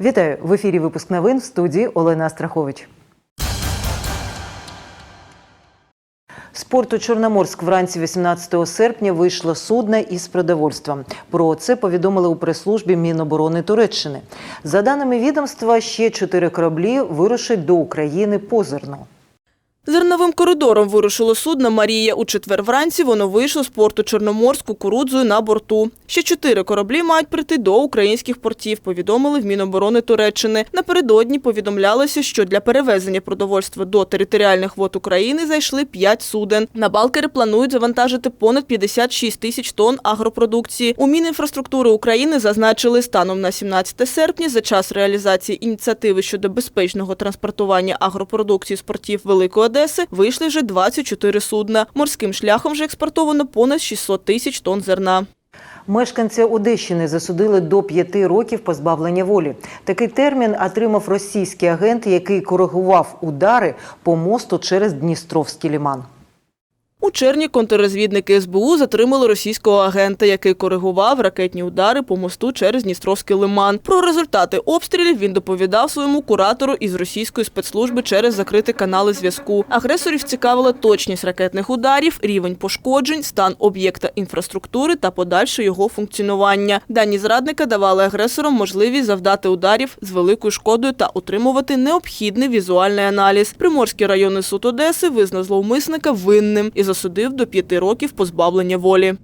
Вітаю в ефірі. Випуск новин в студії Олена Астрахович. З порту Чорноморськ вранці 18 серпня вийшло судно із продовольством. Про це повідомили у прес-службі Міноборони Туреччини. За даними відомства, ще чотири кораблі вирушать до України по зерно. Зерновим коридором вирушило судно Марія. У четвер вранці воно вийшло з порту Чорноморськ кукурудзою на борту. Ще чотири кораблі мають прийти до українських портів, повідомили в Міноборони Туреччини. Напередодні повідомлялося, що для перевезення продовольства до територіальних вод України зайшли п'ять суден. На Балкери планують завантажити понад 56 тисяч тонн агропродукції. У Мінінфраструктури України зазначили, станом на 17 серпня за час реалізації ініціативи щодо безпечного транспортування агропродукції з портів Великої Одеси вийшли вже 24 судна. Морським шляхом вже експортовано понад 600 тисяч тонн зерна. Мешканця Одещини засудили до п'яти років позбавлення волі. Такий термін отримав російський агент, який коригував удари по мосту через Дністровський ліман. У червні контррозвідники СБУ затримали російського агента, який коригував ракетні удари по мосту через Дністровський лиман. Про результати обстрілів він доповідав своєму куратору із російської спецслужби через закриті канали зв'язку. Агресорів цікавила точність ракетних ударів, рівень пошкоджень, стан об'єкта інфраструктури та подальше його функціонування. Дані зрадника давали агресорам можливість завдати ударів з великою шкодою та отримувати необхідний візуальний аналіз. Приморський районний суд Одеси визнав зловмисника винним засудив до п'яти років позбавлення волі.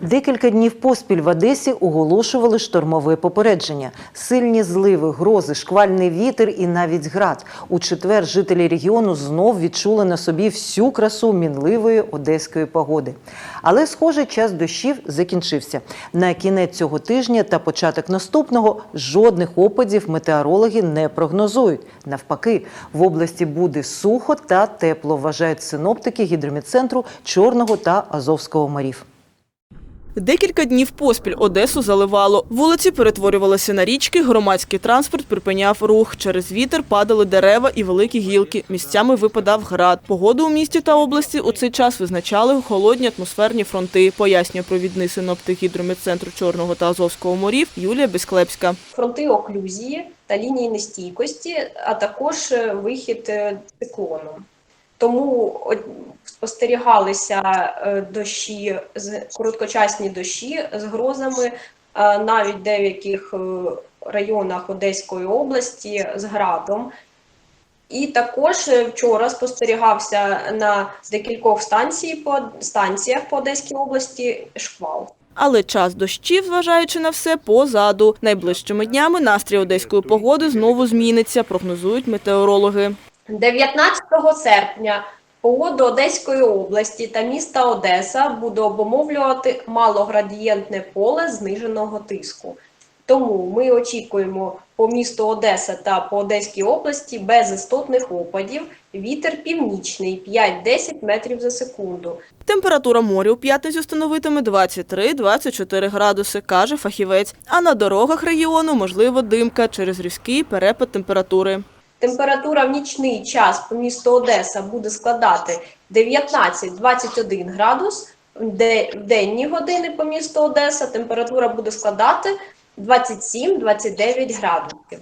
Декілька днів поспіль в Одесі оголошували штормове попередження. Сильні зливи, грози, шквальний вітер і навіть град. У четвер жителі регіону знов відчули на собі всю красу мінливої одеської погоди. Але, схоже, час дощів закінчився. На кінець цього тижня та початок наступного жодних опадів метеорологи не прогнозують. Навпаки, в області буде сухо та тепло, вважають синоптики гідромедцентру Чорного та Азовського морів. Декілька днів поспіль Одесу заливало. Вулиці перетворювалися на річки, громадський транспорт припиняв рух. Через вітер падали дерева і великі гілки. Місцями випадав град. Погоду у місті та області у цей час визначали холодні атмосферні фронти, пояснює провідний синоптик гідрометцентру Чорного та Азовського морів Юлія Безклепська. фронти оклюзії та лінії нестійкості, а також е, вихід е, циклону. Тому спостерігалися е, дощі, короткочасні дощі з грозами, е, навіть в деяких е, районах Одеської області з градом. І також вчора спостерігався на декількох станцій по станціях по Одеській області шквал. Але час дощів, зважаючи на все, позаду. Найближчими днями настрій одеської погоди знову зміниться, прогнозують метеорологи. 19 серпня погоду Одеської області та міста Одеса буде обумовлювати малоградієнтне поле зниженого тиску. Тому ми очікуємо по місту Одеса та по Одеській області без істотних опадів. Вітер північний 5-10 метрів за секунду. Температура моря у п'ятницю становитиме 23-24 градуси, каже фахівець. А на дорогах регіону можливо димка через різкий перепад температури. Температура в нічний час по місту Одеса буде складати 19-21 градус. В де- денні години по місту Одеса температура буде складати 27-29 градусів.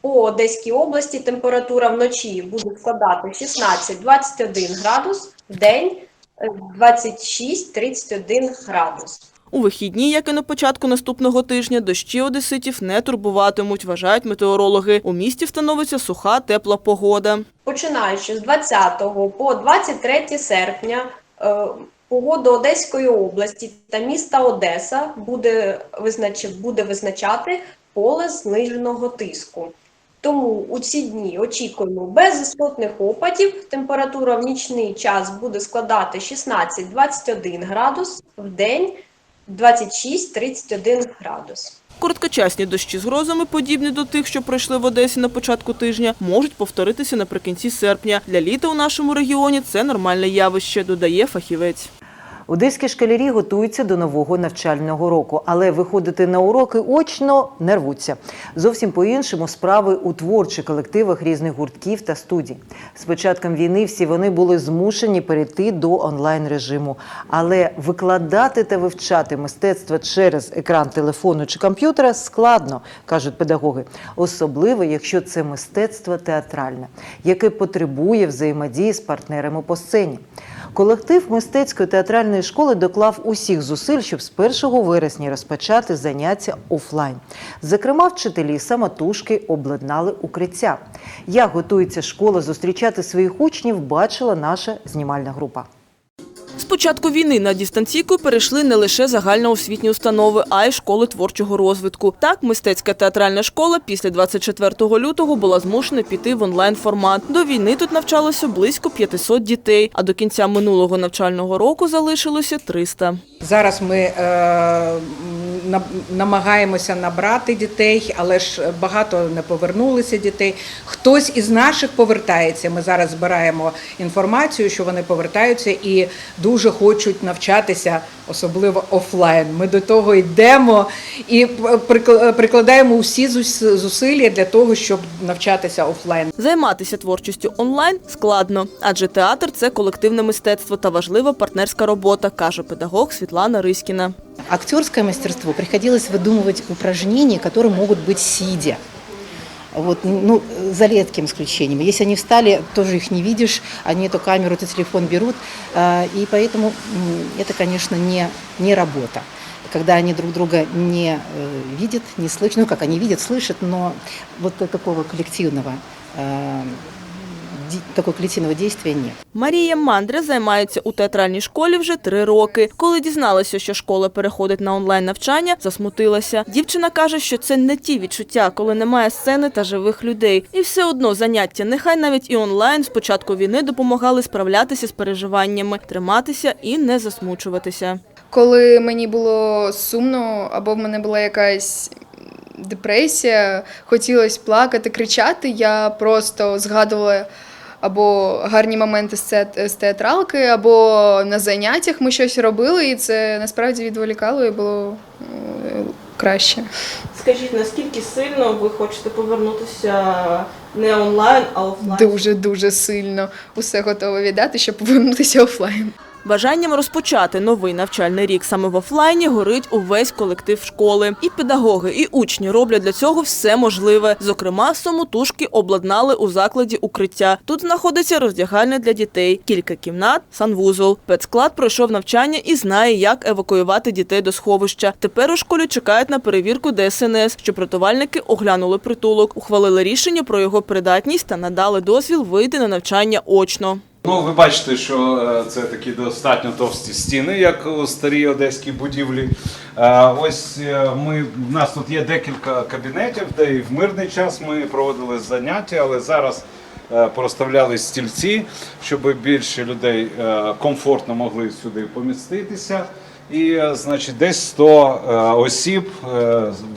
По Одеській області температура вночі буде складати 16-21 градус, в день е, 26-31 градус. У вихідні, як і на початку наступного тижня, дощі одеситів не турбуватимуть, вважають метеорологи. У місті встановиться суха, тепла погода. Починаючи з 20 по 23 серпня е, погода Одеської області та міста Одеса буде, буде визначати поле зниженого тиску. Тому у ці дні очікуємо без істотних опадів. Температура в нічний час буде складати 16-21 градус, в день 26-31 градус. Короткочасні дощі з грозами, подібні до тих, що пройшли в Одесі на початку тижня, можуть повторитися наприкінці серпня. Для літа у нашому регіоні це нормальне явище, додає фахівець. Одеські школярі готуються до нового навчального року, але виходити на уроки очно не рвуться. Зовсім по-іншому справи у творчих колективах різних гуртків та студій. З початком війни всі вони були змушені перейти до онлайн режиму. Але викладати та вивчати мистецтво через екран телефону чи комп'ютера складно, кажуть педагоги, особливо якщо це мистецтво театральне, яке потребує взаємодії з партнерами по сцені. Колектив мистецької театральної школи доклав усіх зусиль, щоб з 1 вересня розпочати заняття офлайн. Зокрема, вчителі самотужки обладнали укриття. Як готується школа зустрічати своїх учнів, бачила наша знімальна група. З початку війни на дистанційку перейшли не лише загальноосвітні установи, а й школи творчого розвитку. Так, мистецька театральна школа після 24 лютого була змушена піти в онлайн-формат. До війни тут навчалося близько 500 дітей, а до кінця минулого навчального року залишилося 300. Зараз ми е, намагаємося набрати дітей, але ж багато не повернулися дітей. Хтось із наших повертається. Ми зараз збираємо інформацію, що вони повертаються і дуже хочуть навчатися, особливо офлайн. Ми до того йдемо і прикла- прикладаємо усі зус- зусилля для того, щоб навчатися офлайн. Займатися творчістю онлайн складно, адже театр це колективне мистецтво та важлива партнерська робота, каже педагог Світлана Риськіна. Актерское мастерство приходилось выдумывать упражнения, которые могут быть сидя. Вот, ну, за редким исключением. Если они встали, тоже их не видишь, они эту камеру, этот телефон берут, а, и поэтому это, конечно, не, не работа. Когда они друг друга не э, видят, не слышат, ну как они видят, слышат, но вот такого коллективного, ди- такого коллективного действия нет. Марія Мандря займається у театральній школі вже три роки. Коли дізналася, що школа переходить на онлайн навчання, засмутилася. Дівчина каже, що це не ті відчуття, коли немає сцени та живих людей. І все одно заняття, нехай навіть і онлайн, з початку війни допомагали справлятися з переживаннями, триматися і не засмучуватися. коли мені було сумно, або в мене була якась депресія, хотілося плакати, кричати, я просто згадувала або гарні моменти з театралки, або на заняттях ми щось робили, і це насправді відволікало і було е, краще. Скажіть, наскільки сильно ви хочете повернутися не онлайн, а офлайн? Дуже дуже сильно усе готове віддати, щоб повернутися офлайн. Бажанням розпочати новий навчальний рік саме в офлайні горить увесь колектив школи. І педагоги, і учні роблять для цього все можливе. Зокрема, самотужки обладнали у закладі укриття. Тут знаходиться роздягальня для дітей, кілька кімнат, санвузол. Педсклад пройшов навчання і знає, як евакуювати дітей до сховища. Тепер у школі чекають на перевірку ДСНС, щоб рятувальники оглянули притулок, ухвалили рішення про його придатність та надали дозвіл вийти на навчання очно. Ну, ви бачите, що е, це такі достатньо товсті стіни, як у старій одеській будівлі. Е, Ось е, ми, в нас тут є декілька кабінетів, де і в мирний час ми проводили заняття, але зараз проставляли стільці, щоб більше людей комфортно могли сюди поміститися. І, значить, десь 100 е, осіб,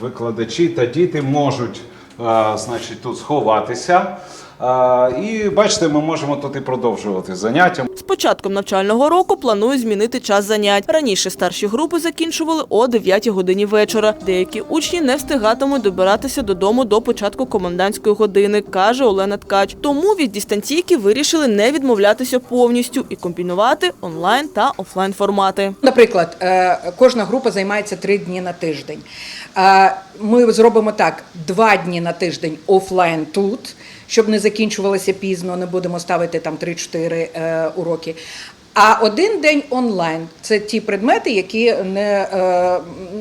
викладачі та діти можуть значить, тут сховатися. І бачите, ми можемо тут і продовжувати заняття. З початком навчального року планують змінити час занять. Раніше старші групи закінчували о 9 годині вечора. Деякі учні не встигатимуть добиратися додому до початку комендантської години, каже Олена Ткач. Тому від дистанційки вирішили не відмовлятися повністю і комбінувати онлайн та офлайн формати. Наприклад, е, кожна група займається три дні на тиждень. Е, Ми зробимо так: два дні на тиждень офлайн тут, щоб не закінчувалося пізно, не будемо ставити там 3-4 е, уроки. А один день онлайн це ті предмети, які не, е,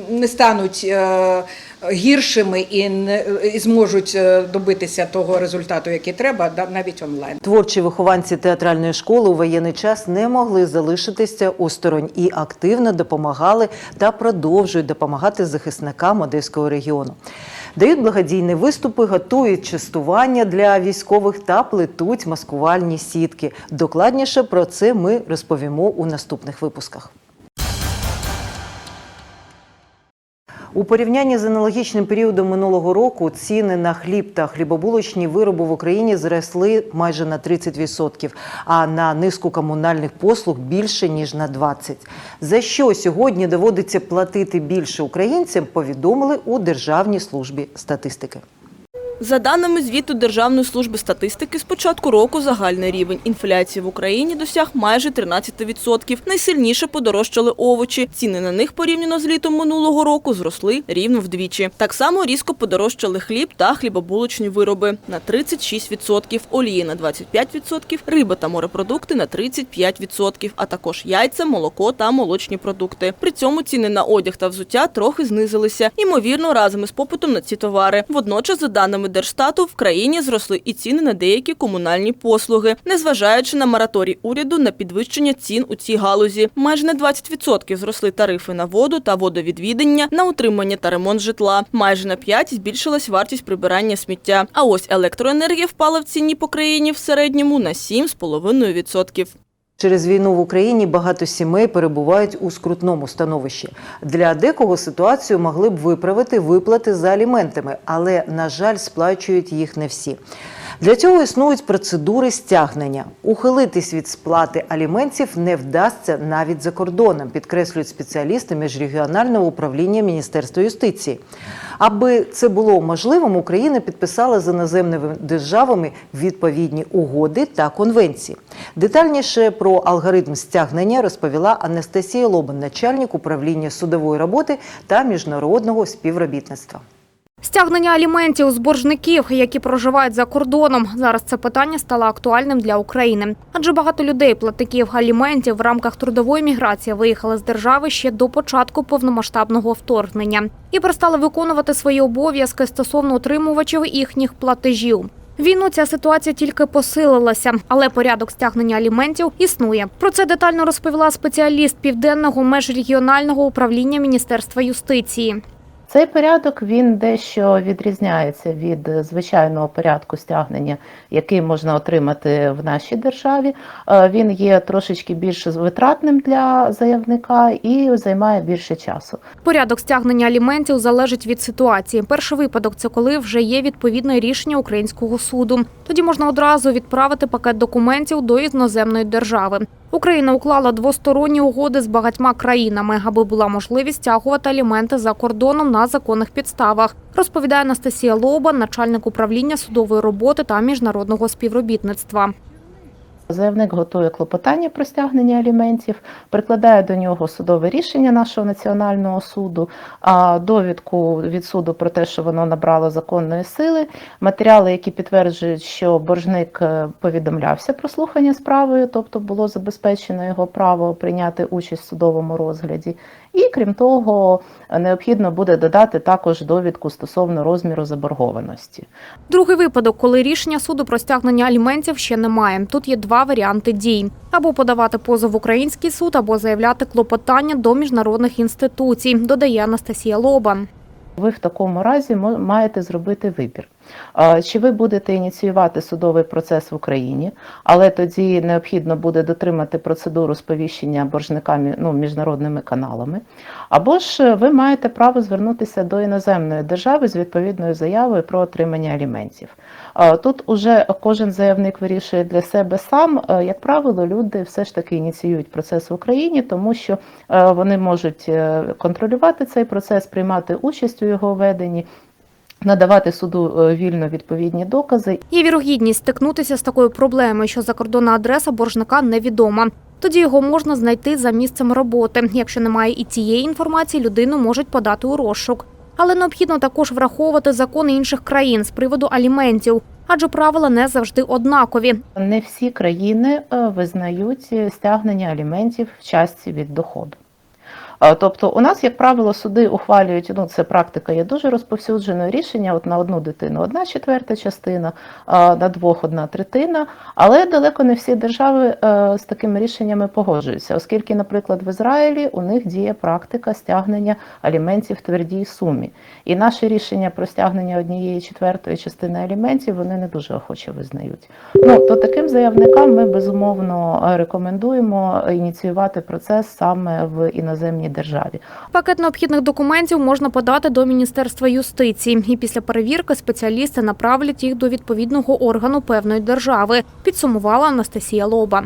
не стануть е, гіршими і не і зможуть е, добитися того результату, який треба, навіть онлайн. Творчі вихованці театральної школи у воєнний час не могли залишитися осторонь і активно допомагали та продовжують допомагати захисникам одеського регіону. Дають благодійні виступи, готують частування для військових та плетуть маскувальні сітки. Докладніше про це ми розповімо у наступних випусках. У порівнянні з аналогічним періодом минулого року ціни на хліб та хлібобулочні вироби в Україні зросли майже на 30%, а на низку комунальних послуг більше ніж на 20%. За що сьогодні доводиться платити більше українцям, повідомили у Державній службі статистики. За даними звіту Державної служби статистики, з початку року загальний рівень інфляції в Україні досяг майже 13%. Найсильніше подорожчали овочі. Ціни на них порівняно з літом минулого року зросли рівно вдвічі. Так само різко подорожчали хліб та хлібобулочні вироби на 36%, олії на 25%, риба та морепродукти на 35%, а також яйця, молоко та молочні продукти. При цьому ціни на одяг та взуття трохи знизилися, ймовірно, разом із попитом на ці товари. Водночас, за даними Держстату, в країні зросли і ціни на деякі комунальні послуги, незважаючи на мораторій уряду на підвищення цін у цій галузі. Майже на 20% зросли тарифи на воду та водовідвідання, на утримання та ремонт житла. Майже на 5% збільшилась вартість прибирання сміття. А ось електроенергія впала в ціні по країні в середньому на 7,5%. Через війну в Україні багато сімей перебувають у скрутному становищі. Для декого ситуацію могли б виправити виплати за аліментами, але, на жаль, сплачують їх не всі. Для цього існують процедури стягнення. Ухилитись від сплати аліментів не вдасться навіть за кордоном, підкреслюють спеціалісти міжрегіонального управління Міністерства юстиції. Аби це було можливим, Україна підписала з іноземними державами відповідні угоди та конвенції. Детальніше про алгоритм стягнення розповіла Анастасія Лобан, начальник управління судової роботи та міжнародного співробітництва. Стягнення аліментів з боржників, які проживають за кордоном. Зараз це питання стало актуальним для України. Адже багато людей, платників аліментів в рамках трудової міграції виїхали з держави ще до початку повномасштабного вторгнення і перестали виконувати свої обов'язки стосовно утримувачів їхніх платежів. Війну ця ситуація тільки посилилася, але порядок стягнення аліментів існує. Про це детально розповіла спеціаліст південного межрегіонального управління Міністерства юстиції. Цей порядок він дещо відрізняється від звичайного порядку стягнення, який можна отримати в нашій державі. Е, Він є трошечки більш витратним для заявника і займає більше часу. Порядок стягнення аліментів залежить від ситуації. Перший випадок це коли вже є відповідне рішення українського суду. Тоді можна одразу відправити пакет документів до іноземної держави. Україна уклала двосторонні угоди з багатьма країнами, аби була можливість стягувати аліменти за кордоном на законних підставах. Розповідає Анастасія Лоба, начальник управління судової роботи та міжнародного співробітництва. Заявник готує клопотання про стягнення аліментів, прикладає до нього судове рішення нашого національного суду, довідку від суду про те, що воно набрало законної сили, матеріали, які підтверджують, що боржник е, повідомлявся про слухання справи, тобто було забезпечено його право прийняти участь в судовому розгляді. І крім того, необхідно буде додати також довідку стосовно розміру заборгованості. Другий випадок, коли рішення суду про стягнення аліментів ще немає. Тут є два варіанти дій: або подавати позов в український суд, або заявляти клопотання до міжнародних інституцій, додає Анастасія Лобан. Ви в такому разі маєте зробити вибір. Чи ви будете ініціювати судовий процес в Україні, але тоді необхідно буде дотримати процедуру сповіщення боржника мі- ну, міжнародними каналами, або ж ви маєте право звернутися до іноземної держави з відповідною заявою про отримання аліментів. Тут уже кожен заявник вирішує для себе сам. Е, Як правило, люди все ж таки ініціюють процес в Україні, тому що е, вони можуть е, контролювати цей процес, приймати участь у його веденні. Надавати суду е, вільно відповідні докази Є вірогідність стикнутися з такою проблемою, що закордонна адреса боржника невідома. Тоді його можна знайти за місцем роботи. Якщо немає і цієї інформації, людину можуть подати у розшук. Але необхідно також враховувати закони інших країн з приводу аліментів, адже правила не завжди однакові. Не всі країни е, визнають е, стягнення аліментів в частці від доходу. Е, Тобто, у нас, як правило, суди ухвалюють, ну це практика є дуже розповсюдженою рішення. От на одну дитину одна четверта частина, на двох одна третина. Але далеко не всі держави е, з такими рішеннями погоджуються, оскільки, наприклад, в Ізраїлі у них діє практика стягнення аліментів в твердій сумі. І наше рішення про стягнення однієї четвертої частини аліментів вони не дуже охоче визнають. Ну то таким заявникам ми безумовно е, рекомендуємо ініціювати процес саме в іноземній певній державі. Пакет необхідних документів можна подати до Міністерства юстиції, і після перевірки спеціалісти направлять їх до відповідного органу певної держави. Підсумувала Анастасія Лоба.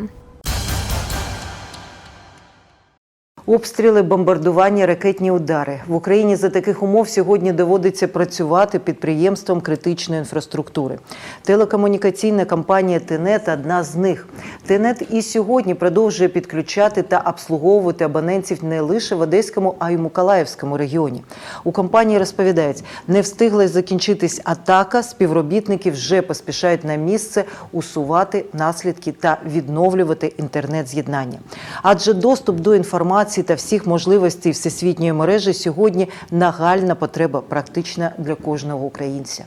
Обстріли, бомбардування, ракетні удари в Україні за таких умов сьогодні доводиться працювати підприємством критичної інфраструктури. Телекомунікаційна компанія ТЕНЕТ одна з них. ТЕНЕТ і сьогодні продовжує підключати та обслуговувати абонентів не лише в Одеському, а й Миколаївському регіоні. У компанії розповідають, не встигла закінчитись атака. Співробітники вже поспішають на місце усувати наслідки та відновлювати інтернет-з'єднання. Адже доступ до інформації та всіх можливостей всесвітньої мережі сьогодні нагальна потреба практична для кожного українця.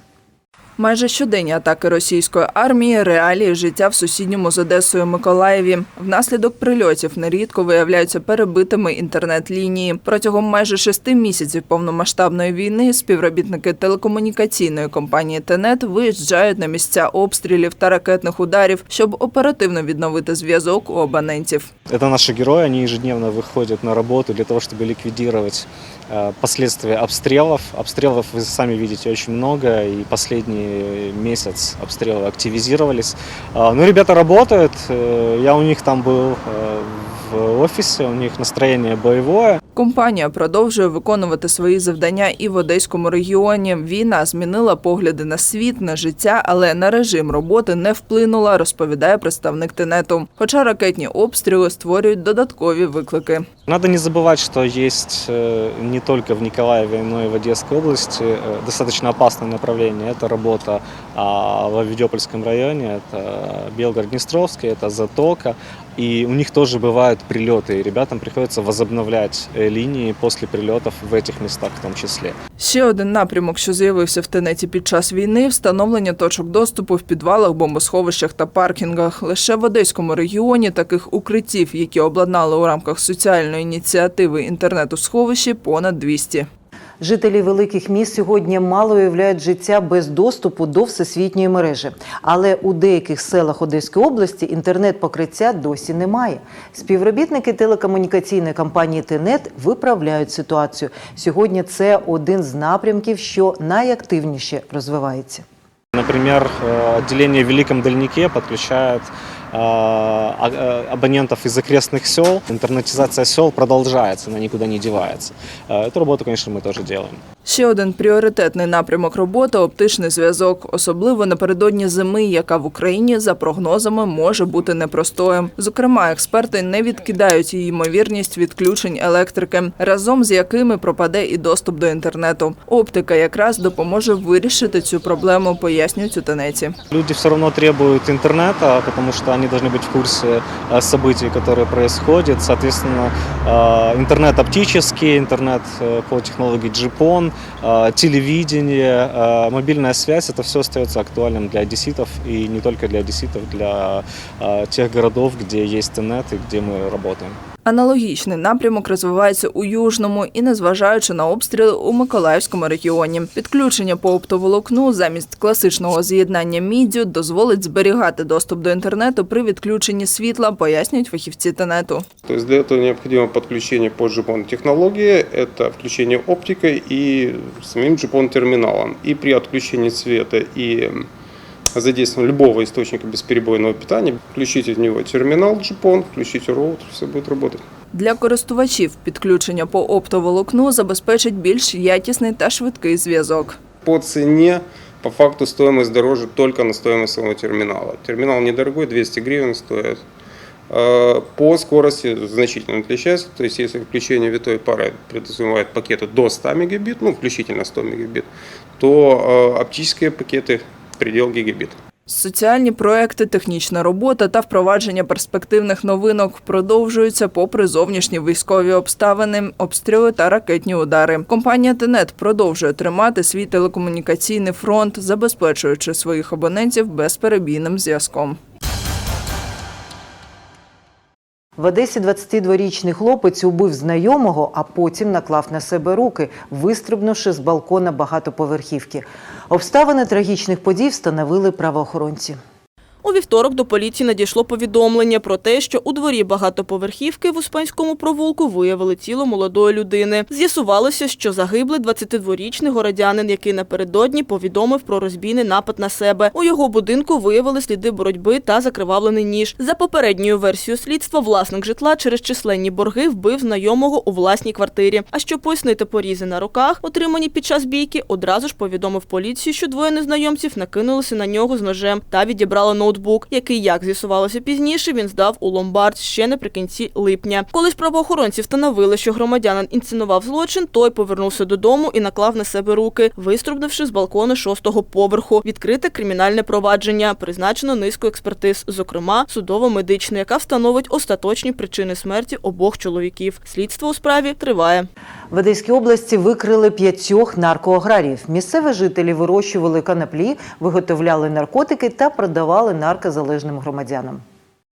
Майже щоденні атаки російської армії реалії життя в сусідньому з Одесою Миколаєві. Внаслідок прильотів нерідко виявляються перебитими інтернет-лінії. Протягом майже шести місяців повномасштабної війни співробітники телекомунікаційної компанії ТЕНЕТ виїжджають на місця обстрілів та ракетних ударів, щоб оперативно відновити зв'язок у абонентів. Это наши герои, они ежедневно выходят на работу для того, чтобы ликвидировать э, последствия обстрелов. Обстрелов вы сами видите очень много, и последний месяц обстрелы активизировались. А, Но ребята работают, э, я у них там был э, в офисе, у них настроение боевое. Компанія продовжує виконувати свої завдання і в Одеському регіоні. Війна змінила погляди на світ, на життя, але на режим роботи не вплинула, розповідає представник ТЕНЕТу. Хоча ракетні обстріли створюють додаткові виклики. Надо не забывать, что есть э, не только в Николаеве, но и в Одесской области э, достаточно опасное направление. Это работа а, в Авидиопольском районе, это Белгород-Днестровский, это Затока. И у них тоже бывают прилеты, и ребятам приходится возобновлять э, линии после прилетов в этих местах в том числе. Ще один напрямок, що з'явився в тенеті під час війни, встановлення точок доступу в підвалах, бомбосховищах та паркінгах. Лише в Одеському регіоні таких укриттів, які обладнали у рамках соціальної ініціативи інтернету сховищі, понад 200. Жителі великих міст сьогодні мало уявляють життя без доступу до всесвітньої мережі. Але у деяких селах Одеської області інтернет-покриття досі немає. Співробітники телекомунікаційної компанії ТЕНЕТ виправляють ситуацію. Сьогодні це один з напрямків, що найактивніше розвивається. Например, э, отделение в Великом Дальнике подключает э, а- э, абонентов из окрестных сел. Интернетизация сел продолжается, она никуда не девается. Э, Эту работу, конечно, мы тоже делаем. Ще один пріоритетний напрямок роботи оптичний зв'язок, особливо напередодні зими, яка в Україні за прогнозами може бути непростою. Зокрема, експерти не відкидають її ймовірність відключень електрики, разом з якими пропаде і доступ до інтернету. Оптика якраз допоможе вирішити цю проблему, пояснюють у тенеці. Люди все равно требуют интернета, потому что они должны быть в курсе э, событий, которые происходят. Соответственно, э, интернет оптический, интернет э, по технологии GPON, э, телевидение, э, мобильная связь, это все остается актуальным для одесситов и не только для одесситов, для э, тех городов, где есть интернет и где мы работаем. Аналогічний напрямок розвивається у Южному і, незважаючи на обстріли у Миколаївському регіоні. Підключення по оптоволокну замість класичного з'єднання міддю дозволить зберігати доступ до інтернету при відключенні світла, пояснюють фахівці тенету. То есть для этого необходимо подключение по GPON технологии, это включение оптикой и самим GPON терминалом. И при отключении света и задействовании любого источника бесперебойного питания, включите в него терминал GPON, включите роутер, все будет работать. Для користувачів підключення по оптоволокну забезпечить більш якісний та швидкий зв'язок. По цене, по факту стоимость дороже только на стоимость самого терминала. Терминал недорогой, 200 гривен стоит. Э, По скорости значительно отличается. То есть, если включение витой пары предусматривает пакеты до 100 мегабит, ну, включительно 100 мегабит, то э, оптические пакеты предел гігабіт. Соціальні проекти, технічна робота та впровадження перспективних новинок продовжуються попри зовнішні військові обставини, обстріли та ракетні удари. Компанія Тенет продовжує тримати свій телекомунікаційний фронт, забезпечуючи своїх абонентів безперебійним зв'язком. В Одесі 22-річний хлопець убив знайомого, а потім наклав на себе руки, вистрибнувши з балкона багатоповерхівки. Обставини трагічних подій встановили правоохоронці. У вівторок до поліції надійшло повідомлення про те, що у дворі багатоповерхівки в Успенському провулку виявили тіло молодої людини. З'ясувалося, що загиблий 22-річний городянин, який напередодні повідомив про розбійний напад на себе. У його будинку виявили сліди боротьби та закривавлений ніж. За попередньою версією слідства, власник житла через численні борги вбив знайомого у власній квартирі. А щоб пояснити порізи на руках, отримані під час бійки, одразу ж повідомив поліцію, що двоє незнайомців накинулися на нього з ножем та відібрали ноутбук, який, як з'ясувалося пізніше, він здав у ломбард ще наприкінці липня. Коли ж правоохоронці встановили, що громадянин інсценував злочин, той повернувся додому і наклав на себе руки, виструбнувши з балкону шостого поверху. Відкрите кримінальне провадження, призначено низку експертиз, зокрема судово-медичну, яка встановить остаточні причини смерті обох чоловіків. Слідство у справі триває. В Одеській області викрили п'ятьох наркоаграріїв. Місцеві жителі вирощували канаплі, виготовляли наркотики та продавали наркозалежним громадянам.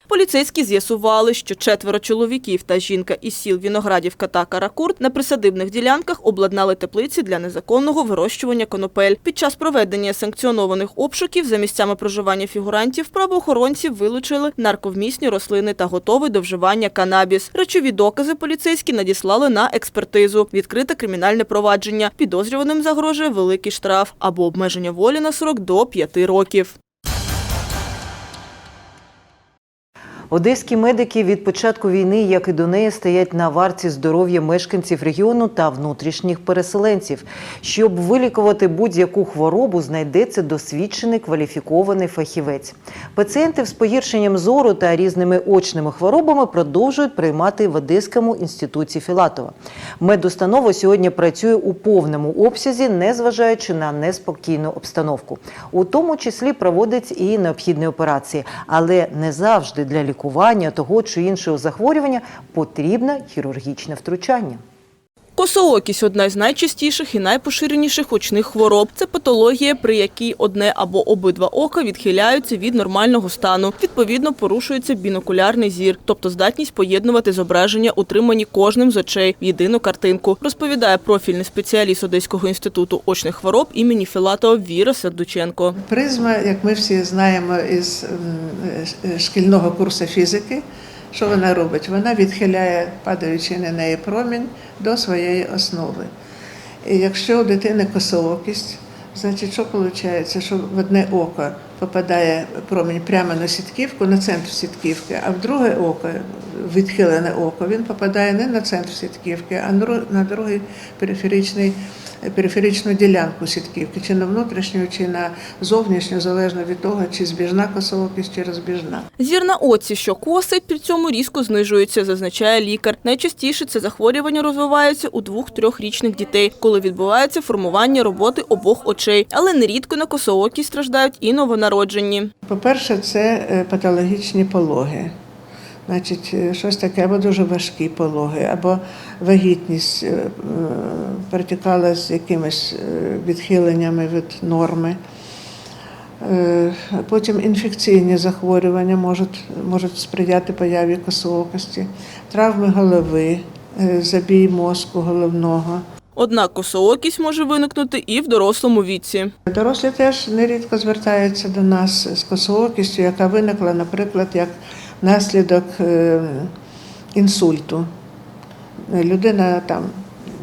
Поліцейські з'ясували, що четверо чоловіків та жінка із сіл Віноградівка та Каракурт на присадибних ділянках обладнали теплиці для незаконного вирощування конопель. Під час проведення санкціонованих обшуків за місцями проживання фігурантів правоохоронці вилучили нарковмісні рослини та готовий до вживання канабіс. Речові докази поліцейські надіслали на експертизу. Відкрите кримінальне провадження. Підозрюваним загрожує великий штраф або обмеження волі на срок до п'яти років. Одеські медики від початку війни, як і до неї, стоять на варті здоров'я мешканців регіону та внутрішніх переселенців. Щоб вилікувати будь-яку хворобу, знайдеться досвідчений кваліфікований фахівець. Пацієнтів з погіршенням зору та різними очними хворобами продовжують приймати в Одеському інституті Філатова. Медустанова сьогодні працює у повному обсязі, незважаючи на неспокійну обстановку. У тому числі проводить і необхідні операції, але не завжди для лікування того чи іншого захворювання потрібне хірургічне втручання. Косоокість – одна з найчастіших і найпоширеніших очних хвороб. Це патологія, при якій одне або обидва ока відхиляються від нормального стану. Відповідно, порушується бінокулярний зір, тобто здатність поєднувати зображення, утримані кожним з очей в єдину картинку, розповідає профільний спеціаліст Одеського інституту очних хвороб імені Філатова Віра Сердученко. Призма, як ми всі знаємо із шкільного курсу фізики, що вона робить? Вона відхиляє падаючи на неї промінь до своєї основи. І якщо у дитини косоокість, значить, що виходить? Що в одне око попадає промінь прямо на сітківку, на центр сітківки, а в друге око, відхилене око, він попадає не на центр сітківки, а на другий периферичний периферичну ділянку сітківки, чи на внутрішню, чи на зовнішню, залежно від того, чи збіжна косоокість, чи розбіжна. Зір на оці, що косить, при цьому різко знижується, зазначає лікар. Найчастіше це захворювання розвивається у двох-трьохрічних дітей, коли відбувається формування роботи обох очей. Але нерідко на косоокість страждають і новонароджені. По-перше, це е, патологічні пологи. Значить, е, щось таке, або дуже важкі пологи, або вагітність е, е, перетікала з якимись відхиленнями від норми. Потім інфекційні захворювання можуть, можуть сприяти появі косоокості, травми голови, забій мозку головного. Однак косоокість може виникнути і в дорослому віці. Дорослі теж нерідко звертаються до нас з косоокістю, яка виникла, наприклад, як наслідок е, інсульту. Людина там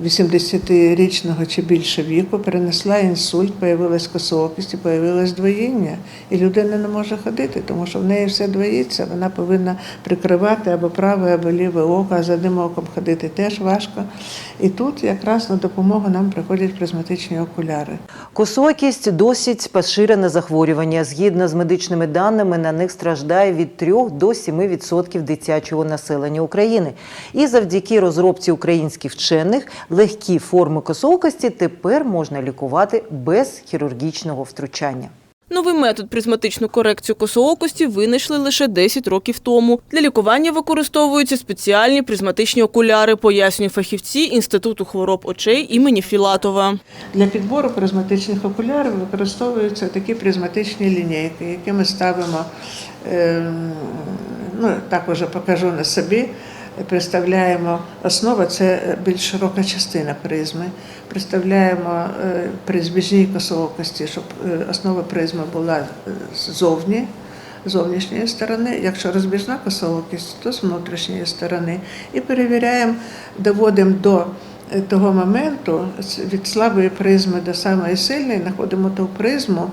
80-річного чи більше віку перенесла інсульт, появилась косоокість появилось двоїння. І людина не може ходити, тому що в неї все двоїться. Вона повинна прикривати або праве, або ліве око, а за одним оком ходити теж важко. І тут якраз на допомогу нам приходять призматичні окуляри. Косоокість досить поширене захворювання. Згідно з медичними даними, на них страждає від 3 до 7% дитячого населення України. І завдяки розробці українських вчених легкі форми косоокості тепер можна лікувати без хірургічного втручання. Новий метод призматичну корекцію косоокості винайшли лише 10 років тому. Для лікування використовуються спеціальні призматичні окуляри, пояснюють фахівці Інституту хвороб очей імені Філатова. Для підбору призматичних окулярів використовуються такі призматичні лінійки, які ми ставимо, ем, ну, так уже покажу на собі. Представляємо основа це більш широка частина призми. Представляємо е, косовокості, косоокості, щоб е, основа призми була е, ззовні, зовнішньої сторони, якщо розбіжна косовокість, то з внутрішньої сторони. І перевіряємо, доводимо до е, того моменту від слабої призми до самої сильної, знаходимо ту призму,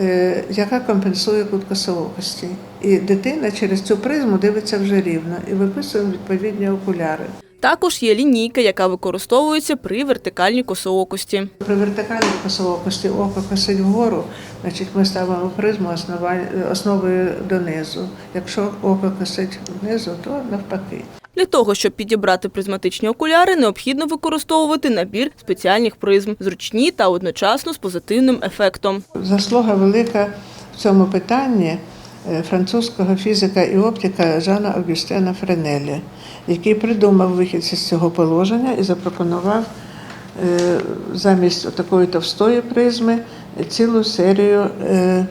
е, яка компенсує кут косоокості. І дитина через цю призму дивиться вже рівно і виписуємо відповідні окуляри. Також є лінійка, яка використовується при вертикальній косоокості. При вертикальній косоокості око косить вгору, значить ми ставимо призму основою донизу. Якщо око косить внизу, то навпаки. Для того, щоб підібрати призматичні окуляри, необхідно використовувати набір спеціальних призм, зручні та одночасно з позитивним ефектом. Заслуга велика в цьому питанні е, французького фізика і оптика Жана Авгюстена Френелі, який придумав вихід з цього положення і запропонував е, замість такої товстої призми цілу серію е,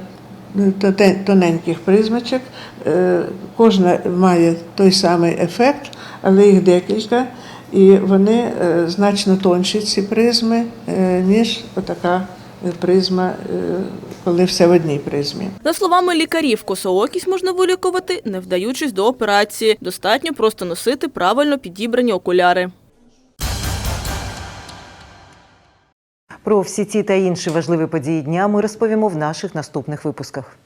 тоненьких призмочок. Е, Кожна має той самий ефект, але їх декілька, і вони е, значно тонші ці призми, е, ніж отака призма, е, коли все в одній призмі. За словами лікарів, косоокість можна вилікувати, не вдаючись до операції. Достатньо просто носити правильно підібрані окуляри. Про всі ці та інші важливі події дня ми розповімо в наших наступних випусках.